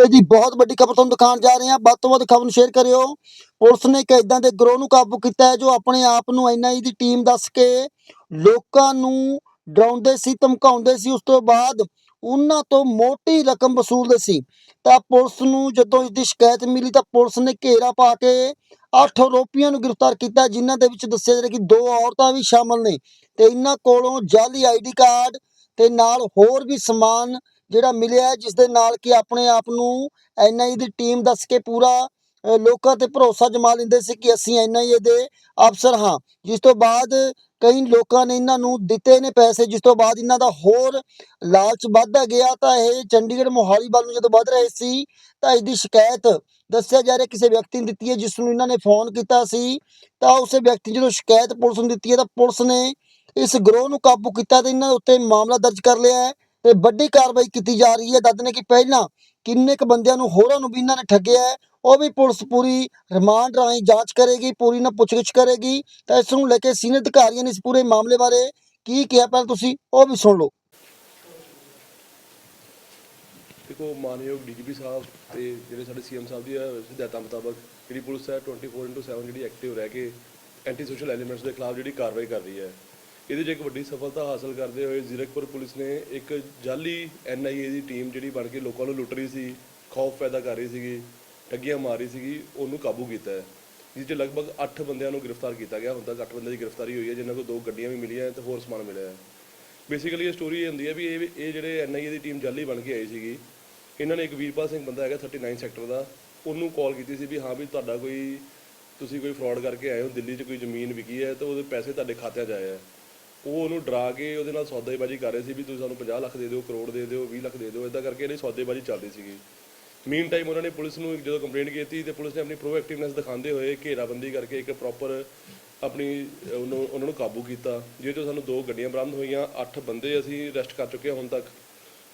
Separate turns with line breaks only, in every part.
ਤੇ ਜੀ ਬਹੁਤ ਵੱਡੀ ਖਬਰ ਤੁਹਾਨੂੰ ਦਿਖਾਉਣ ਜਾ ਰਹੇ ਹਾਂ। ਵੱਧ ਤੋਂ ਵੱਧ ਖਬਰ ਨੂੰ ਸ਼ੇਅਰ ਕਰਿਓ। ਪੁਲਿਸ ਨੇ ਇੱਕ ਇਦਾਂ ਦੇ ਗਰੋਹ ਨੂੰ ਕਾਬੂ ਕੀਤਾ ਹੈ, ਜੋ ਆਪਣੇ ਆਪ ਨੂੰ ਐਨਆਈ ਦੀ ਟੀਮ ਦੱਸ ਕੇ ਲੋਕਾਂ ਨੂੰ ਡਰਾਉਂਦੇ ਸੀ, ਧਮਕਾਉਂਦੇ ਸੀ। ਉਸ ਤੋਂ ਬਾਅਦ ਉਹਨਾਂ ਤੋਂ ਮੋਟੀ ਰਕਮ ਵਸੂਲਦੇ ਸੀ। ਤਾਂ ਪੁਲਿਸ ਨੂੰ ਜਦੋਂ ਇਸ ਦੀ ਸ਼ਿਕਾਇਤ ਮਿਲੀ ਤਾਂ ਪੁਲਿਸ ਨੇ ਘੇਰਾ ਪਾ ਕੇ ਅੱਠ ਆਰੋਪੀਆਂ ਨੂੰ ਗ੍ਰਿਫਤਾਰ ਕੀਤਾ, ਜਿਨ੍ਹਾਂ ਦੇ ਵਿੱਚ ਦੱਸਿਆ ਜਾ ਰਿਹਾ ਕਿ ਦੋ ਔਰਤਾਂ ਵੀ ਸ਼ਾਮਲ ਨੇ ਤੇ ਇਹਨਾਂ ਕੋਲੋਂ ਜਾਲੀ ਆਈਡੀ ਕਾਰਡ ਤੇ ਨਾਲ ਹੋਰ ਵੀ ਸਮਾਨ ਜਿਹੜਾ ਮਿਲਿਆ ਜਿਸ ਦੇ ਨਾਲ ਕਿ ਆਪਣੇ ਆਪ ਨੂੰ ਐਨਆਈ ਦੀ ਟੀਮ ਦੱਸ ਕੇ ਪੂਰਾ ਲੋਕਾਂ ਤੇ ਭਰੋਸਾ ਜਮਾ ਲੈਂਦੇ ਸੀ ਕਿ ਅਸੀਂ ਐਨਆਈਏ ਦੇ ਅਫਸਰ ਹਾਂ। ਜਿਸ ਤੋਂ ਬਾਅਦ ਕਈ ਲੋਕਾਂ ਨੇ ਇਹਨਾਂ ਨੂੰ ਦਿੱਤੇ ਨੇ ਪੈਸੇ, ਜਿਸ ਤੋਂ ਬਾਅਦ ਇਹਨਾਂ ਦਾ ਹੋਰ ਲਾਲਚ ਵੱਧਦਾ ਗਿਆ। ਤਾਂ ਇਹ ਚੰਡੀਗੜ੍ਹ ਮੋਹਾਲੀ ਵੱਲ ਨੂੰ ਜਦੋਂ ਵੱਧ ਰਹੇ ਸੀ, ਤਾਂ ਇਸ ਦੀ ਸ਼ਿਕਾਇਤ ਦੱਸਿਆ ਜਾ ਰਿਹਾ ਕਿਸੇ ਵਿਅਕਤੀ ਨੇ ਦਿੱਤੀ ਹੈ, ਜਿਸ ਨੂੰ ਇਹਨਾਂ ਨੇ ਫੋਨ ਕੀਤਾ ਸੀ। ਤਾਂ ਉਸੇ ਵਿਅਕਤੀ ਜਦੋਂ ਸ਼ਿਕਾਇਤ ਪੁਲਿਸ ਨੂੰ ਦਿੱਤੀ ਹੈ, ਤਾਂ ਪੁਲਿਸ ਨੇ ਇਸ ਗਰੋਹ ਨੂੰ ਕਾਬੂ ਕੀਤਾ ਤੇ ਇਹਨਾਂ ਉੱਤੇ ਮਾਮਲਾ ਦਰਜ ਕਰ ਲਿਆ ਹੈ। ਤੇ ਵੱਡੀ ਕਾਰਵਾਈ ਕੀਤੀ ਜਾ ਰਹੀ ਹੈ। ਦੱਸਦੇ ਨੇ ਕਿ ਪਹਿਲਾਂ ਕਿੰਨੇ ਕੁ ਬੰਦਿਆਂ ਨੂੰ, ਹੋਰਾਂ ਨੂੰ ਵੀ ਇਹਨਾਂ ਨੇ ਠੱਗਿਆ ਹੈ। ਉਹ ਵੀ ਪੁਲਿਸ ਪੂਰੀ ਰਿਮਾਂਡ ਰਾਹੀਂ ਜਾਂਚ ਕਰੇਗੀ, ਪੂਰੀ ਨਾ ਪੁੱਛਗਿੱਛ ਕਰੇਗੀ। ਤਾਂ ਇਸ ਨੂੰ ਲੈ ਕੇ ਸੀਨੀਅਰ ਅਧਿਕਾਰੀਆਂ ਨੇ ਇਸ ਪੂਰੇ ਮਾਮਲੇ ਬਾਰੇ ਕੀ ਕਿਹਾ ਪਹਿਲਾਂ ਤੁਸੀਂ, ਉਹ ਵੀ ਸੁਣ ਲਓ।
ਦੇਖੋ, ਮਾਨਯੋਗ ਡੀਜੀਪੀ ਸਾਹਿਬ ਤੇ ਜਿਹੜੇ ਸਾਡੇ ਸੀਐਮ ਸਾਹਿਬ ਦੀ ਹਦਾਇਤਾਂ ਮੁਤਾਬਕ ਜਿਹੜੀ ਪੁਲਿਸ ਹੈ 24/7 ਜਿਹੜੀ ਐਕਟਿਵ ਰਹਿ ਕੇ ਐਂਟੀ ਸੋਸ਼ਲ ਐਲੀਮੈਂਟਸ ਦੇ ਖਿਲਾਫ ਜਿਹੜੀ ਕਾਰਵਾਈ ਕਰ ਰਹੀ ਹੈ। ਇਹਦੇ 'ਚ ਇੱਕ ਵੱਡੀ ਸਫਲਤਾ ਹਾਸਲ ਕਰਦੇ ਹੋਏ ਜ਼ੀਰਕਪੁਰ ਪੁਲਿਸ ਨੇ ਇੱਕ ਜਾਲੀ ਐਨਆਈਏ ਦੀ ਟੀਮ ਜਿਹੜੀ ਬਣ ਕੇ ਲੋਕਾਂ ਨੂੰ ਲੁੱਟ ਰਹੀ ਸੀ, ਖੌਫ ਪੈਦਾ ਕਰ ਰਹੀ ਸੀਗੀ, ਠੱਗੀਆਂ ਮਾਰ ਰਹੀ ਸੀਗੀ, ਉਹਨੂੰ ਕਾਬੂ ਕੀਤਾ ਹੈ। ਜਿਸ 'ਚ ਲਗਭਗ 8 ਬੰਦਿਆਂ ਨੂੰ ਗ੍ਰਿਫਤਾਰ ਕੀਤਾ ਗਿਆ। ਹੁਣ ਤੱਕ 8 ਬੰਦਿਆਂ ਦੀ ਗ੍ਰਿਫਤਾਰੀ ਹੋਈ ਹੈ, ਜਿਨ੍ਹਾਂ ਕੋਲ ਦੋ ਗੱਡੀਆਂ ਵੀ ਮਿਲੀਆਂ ਹੈ ਤੇ ਹੋਰ ਸਮਾਨ ਮਿਲਿਆ ਹੈ। ਬੇਸਿਕਲੀ ਇਹ ਸਟੋਰੀ ਇਹ ਹੁੰਦੀ ਹੈ ਵੀ ਇਹ ਇਹ ਜਿਹੜੇ ਐਨਆਈਏ ਦੀ ਟੀਮ ਜਾਲੀ ਬਣ ਕੇ ਆਈ ਸੀਗੀ, ਇਹਨਾਂ ਨੇ ਇੱਕ ਵੀਰਪਾਲ ਸਿੰਘ ਬੰਦਾ ਹੈਗਾ 39 ਸੈਕਟਰ ਦਾ, ਉਹਨੂੰ ਕਾਲ ਕੀਤੀ ਸੀ ਵੀ ਹਾਂ ਵੀ ਤੁਹਾਡਾ ਕੋਈ, ਤੁਸੀਂ ਕੋਈ ਫਰਾਡ ਕਰਕੇ ਆਏ ਹੋ, ਦਿੱਲੀ 'ਚ ਕੋਈ ਜ਼ਮੀਨ ਵਿਕੀ ਹੈ ਤੇ ਉਹਦੇ ਪੈਸੇ ਤੁਹਾਡੇ ਖਾਤਿਆਂ 'ਚ ਆਏ ਆ ਉਹ ਉਹਨੂੰ ਡਰਾ ਕੇ ਉਹਦੇ ਨਾਲ ਸੌਦੇਬਾਜ਼ੀ ਕਰ ਰਹੇ ਸੀ ਵੀ ਤੁਸੀਂ ਸਾਨੂੰ 50 ਲੱਖ ਦੇ ਦਿਓ, ਕਰੋੜ ਦੇ ਦਿਓ 20 ਲੱਖ ਦੇ ਦਿਓ ਇਦਾਂ ਕਰਕੇ ਇਹਦੀ ਸੌਦੇਬਾਜ਼ੀ ਚੱਲਦੀ ਸੀਗੀ। ਮੀਨ ਟਾਈਮ ਉਹਨਾਂ ਨੇ ਪੁਲਿਸ ਨੂੰ ਜਦੋਂ ਕੰਪਲੇਂਟ ਕੀਤੀ ਤੇ ਪੁਲਿਸ ਨੇ ਆਪਣੀ ਪ੍ਰੋਐਕਟਿਵਨੈਸ ਦਿਖਾਉਂਦੇ ਹੋਏ ਘੇਰਾਬੰਦੀ ਕਰਕੇ ਇੱਕ ਪ੍ਰੋਪਰ ਆਪਣੀ ਉਹਨੂੰ, ਉਹਨਾਂ ਨੂੰ ਕਾਬੂ ਕੀਤਾ, ਜਿਹਦੇ ਚੋਂ ਸਾਨੂੰ ਦੋ ਗੱਡੀਆਂ ਬਰਾਮਦ ਹੋਈਆਂ, ਅੱਠ ਬੰਦੇ ਅਸੀਂ ਅਰੈਸਟ ਕਰ ਚੁੱਕੇ ਹਾਂ ਹੁਣ ਤੱਕ।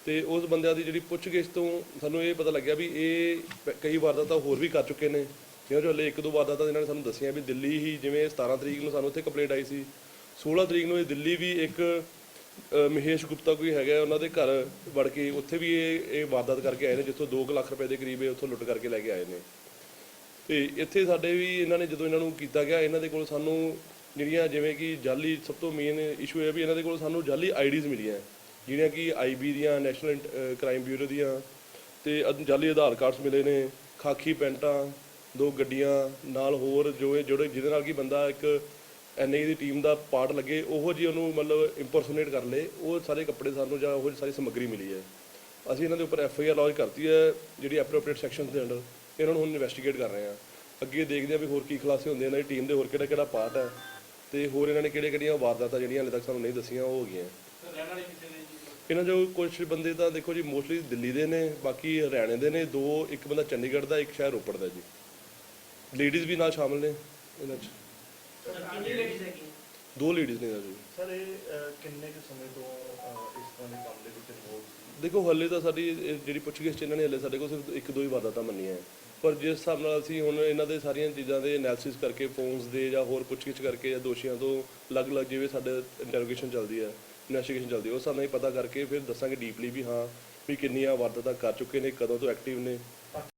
ਤੇ ਉਸ ਬੰਦਿਆਂ ਦੀ ਜਿਹੜੀ ਪੁੱਛਗਿੱਛ ਤੋਂ ਸਾਨੂੰ ਇਹ ਪਤਾ ਲੱਗਿਆ ਵੀ ਇਹ ਪ- ਕਈ ਵਾਰਦਾਤਾਂ ਹੋਰ ਵੀ ਕਰ ਚੁੱਕੇ ਨੇ। ਜਿਵੇਂ ਜੋ ਹਲੇ ਇੱਕ ਦੋ ਵਾਰਦਾਤਾਂ ਇਹਨਾਂ ਨੇ ਸਾਨੂੰ ਦੱਸੀਆਂ ਵੀ ਦਿੱਲੀ ਹੀ ਜਿਵੇਂ 17 ਤਰੀਕ ਨੂੰ ਸਾਨੂੰ ਉੱਥੇ ਕੰਪਲੇਂਟ ਆਈ ਸੀ। 16 ਤਰੀਕ ਨੂੰ ਇਹ ਦਿੱਲੀ ਵੀ ਇੱਕ ਮਹੇਸ਼ ਗੁਪਤਾ ਕੋਈ ਹੈਗਾ ਉਹਨਾਂ ਦੇ ਘਰ ਵੜ ਕੇ ਉੱਥੇ ਵੀ ਇਹ ਇਹ ਵਾਰਦਾਤ ਕਰਕੇ ਆਏ ਨੇ, ਜਿੱਥੋਂ 2 ਲੱਖ ਰੁਪਏ ਦੇ ਕਰੀਬ ਇਹ ਉੱਥੋਂ ਲੁੱਟ ਕਰਕੇ ਲੈ ਕੇ ਆਏ ਨੇ। ਤੇ ਇੱਥੇ ਸਾਡੇ ਵੀ ਇਹਨਾਂ ਨੇ ਜਦੋਂ ਇਹਨਾਂ ਨੂੰ ਕੀਤਾ ਗਿਆ, ਇਹਨਾਂ ਦੇ ਕੋਲ ਸਾਨੂੰ ਜਿਹੜੀਆਂ ਜਿਵੇਂ ਕਿ ਜਾਲੀ ਸਭ ਤੋਂ ਮੇਨ ਇਸ਼ੂ ਇਹ ਵੀ ਇਹਨਾਂ ਦੇ ਕੋਲ ਸਾਨੂੰ ਜਾਲੀ ਆਈਡੀਜ਼ ਮਿਲੀਆਂ। ਜਿਹੜੀਆਂ ਕਿ ਆਈਬੀ ਦੀਆਂ ਨੈਸ਼ਨਲ ਕ੍ਰਾਈਮ ਬਿਊਰੋ ਦੀਆਂ ਤੇ ਅਦ- ਜਾਲੀ ਆਧਾਰ ਕਾਰਡਸ ਮਿਲੇ ਨੇ, ਖਾਕੀ ਪੈਂਟਾਂ, ਦੋ ਗੱਡੀਆਂ, ਨਾਲ ਹੋਰ ਜੋ ਇਹ, ਜਿਹੜੇ ਜਿਹਦੇ ਨਾਲ ਕਿ ਬੰਦਾ ਇੱਕ ਐਨਆਈ ਦੀ ਟੀਮ ਦਾ ਪਾਰਟ ਲੱਗੇ ਉਹੋ ਜੀ ਉਹਨੂੰ ਮਤਲਬ ਇੰਪਰਸੋਨੇਟ ਕਰ ਲਏ ਉਹ ਸਾਰੇ ਕੱਪੜੇ ਸਾਨੂੰ ਜਾਂ ਉਹ ਸਾਰੀ ਸਮੱਗਰੀ ਮਿਲੀ ਹੈ। ਅਸੀਂ ਇਹਨਾਂ ਦੇ ਉੱਪਰ ਐਫ ਆਈ ਆਰ ਲੌਂਚ ਕਰਤੀ ਹੈ ਜਿਹੜੀ ਐਪਰੋਪਰੀਏਟ ਸੈਕਸ਼ਨ ਦੇ ਅੰਡਰ ਇਹਨਾਂ ਨੂੰ ਹੁਣ ਇਨਵੈਸਟੀਗੇਟ ਕਰ ਰਹੇ ਹਾਂ। ਅੱਗੇ ਦੇਖਦੇ ਹਾਂ ਵੀ ਹੋਰ ਕੀ ਖੁਲਾਸੇ ਹੁੰਦੇ ਇਹਨਾਂ ਦੀ ਟੀਮ ਦੇ ਹੋਰ ਕਿਹੜਾ ਕਿਹੜਾ ਪਾਰਟ ਹੈ ਤੇ ਹੋਰ ਇਹਨਾਂ ਨੇ ਕਿਹੜੇ ਕਿਹੜੀਆਂ ਵਾਰਦਾਤਾਂ ਜਿਹੜੀਆਂ ਹਲੇ ਤੱਕ ਸਾਨੂੰ ਨਹੀਂ ਦੱਸੀਆਂ ਉਹ ਹੋ ਗਈਆਂ। ਇਹਨਾਂ ਜੋ ਕੁਝ ਬੰਦੇ ਤਾਂ ਦੇਖੋ ਜੀ ਮੋਸਟਲੀ ਦਿੱਲੀ ਦੇ ਨੇ ਬਾਕੀ ਹਰਿਆਣੇ ਦੇ ਨੇ ਦੋ ਇੱਕ ਬੰਦਾ ਚੰਡੀਗੜ੍ਹ ਦਾ ਇੱਕ ਸ਼ਹਿਰ ਰੋਪੜ ਦਾ ਜੀ। ਲੇਡੀਜ਼ ਵੀ ਨਾਲ ਸ਼ਾਮਲ ਨੇ ਇਹਨਾਂ 'ਚ। ਦੋ ਲੇਡੀਜ਼ ਨੇ
ਸਰ ਇਹ ਅਹ, ਕਿੰਨੇ ਕੁ ਸਮੇਂ ਤੋਂ ਅਹ, ਇਸ ਤਰ੍ਹਾਂ ਦੇ ਕੰਮ ਦੇ ਵਿੱਚ ਇਨਵੋਲਵ
ਦੇਖੋ ਹੱਲੇ ਤਾਂ ਸਾਡੀ ਇਹ ਜਿਹੜੀ ਪੁੱਛਗਿੱਛ 'ਚ ਇਹਨਾਂ ਨੇ ਹੱਲੇ ਸਾਡੇ ਕੋਲ ਸਿਰਫ ਇੱਕ ਦੋ ਹੀ ਵਾਰਦਾਤਾਂ ਮੰਨੀਆਂ ਹੈ। ਪਰ ਜਿਸ ਹਿਸਾਬ ਨਾਲ ਅਸੀਂ ਹੁਣ ਇਹਨਾਂ ਦੇ ਸਾਰੀਆਂ ਚੀਜ਼ਾਂ ਦੇ ਐਨਾਲਿਸਿਸ ਕਰਕੇ ਫੋਨਸ ਦੇ ਜਾਂ ਹੋਰ ਪੁੱਛਗਿੱਛ ਕਰਕੇ ਜਾਂ ਦੋਸ਼ੀਆਂ ਤੋਂ ਅਲੱਗ-ਅਲੱਗ ਜਿਵੇਂ ਸਾਡੇ ਇੰਟਰੋਗੇਸ਼ਨ ਚੱਲਦੀ ਹੈ ਇਨਵੈਸਟੀਗੇਸ਼ਨ ਚੱਲਦੀ ਹੈ ਉਸ ਹਿਸਾਬ ਨਾਲ ਹੀ ਪਤਾ ਕਰਕੇ ਫਿਰ ਦੱਸਾਂਗੇ ਡੀਪਲੀ ਵੀ ਹਾਂ ਵੀ ਕਿੰਨੀਆਂ ਵਾਰਦਾਤਾਂ ਕਰ ਚੁੱਕੇ ਨੇ ਕਦੋਂ ਤੋਂ ਐਕਟਿਵ ਨੇ।